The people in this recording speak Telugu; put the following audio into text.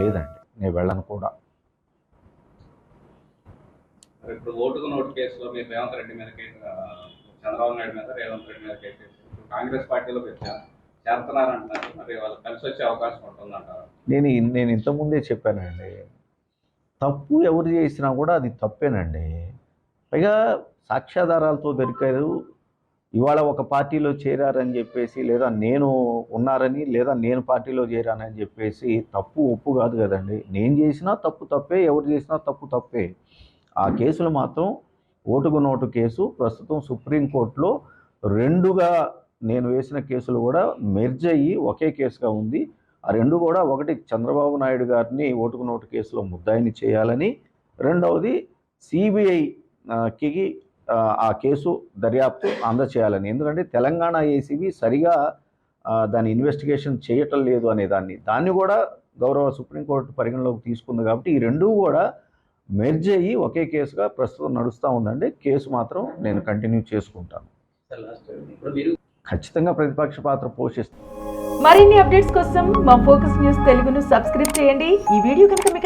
లేదండి. నేను వెళ్ళను కూడా. ఇప్పుడు ఓటుకు నోటు కేసులో మీరు రేవంత్ రెడ్డి మీద చంద్రబాబు నాయుడు మీద రేవంత్ రెడ్డి మీద కేసు కాంగ్రెస్ పార్టీలో పెట్టారు మరి వాళ్ళు కలిసి వచ్చే అవకాశం ఉంటుందంటారు? నేను నేను ఇంతకుముందే చెప్పానండి. తప్పు ఎవరు చేసినా కూడా అది తప్పేనండి. పైగా సాక్ష్యాధారాలతో దొరికారు ఇవాళ ఒక పార్టీలో చేరారని చెప్పేసి లేదా నేను ఉన్నారని లేదా నేను పార్టీలో చేరానని చెప్పేసి తప్పు ఒప్పు కాదు కదండి. నేను చేసినా తప్పు తప్పే ఎవరు చేసినా తప్పు తప్పే. ఆ కేసులు మాత్రం ఓటుకు నోటు కేసు ప్రస్తుతం సుప్రీంకోర్టులో రెండుగా నేను వేసిన కేసులు కూడా మెర్జ్ అయ్యి ఒకే కేసుగా ఉంది. ఆ రెండు కూడా ఒకటి చంద్రబాబు నాయుడు గారిని ఓటుకు నోటు కేసులో ముద్దాయిని చేయాలని రెండవది సిబిఐకి ఆ కేసు దర్యాప్తు అందచేయాలని. ఎందుకంటే తెలంగాణ ఏసీబీ సరిగా దాని ఇన్వెస్టిగేషన్ చేయటం లేదు అనే దాన్ని. దాన్ని కూడా గౌరవ సుప్రీంకోర్టు పరిగణలోకి తీసుకుంది కాబట్టి ఈ రెండు కూడా మెర్జ్ అయ్యి ఒకే కేసుగా ప్రస్తుతం నడుస్తూ ఉందండి. కేసు మాత్రం నేను కంటిన్యూ చేసుకుంటాను. ఇప్పుడు మీరు ఖచ్చితంగా ప్రతిపక్ష పాత్ర పోషిస్తాను మరిన్ని అప్డేట్స్ కోసం మా ఫోకస్ న్యూస్ తెలుగును సబ్స్క్రైబ్ చేయండి. ఈ వీడియో కనుక మీకు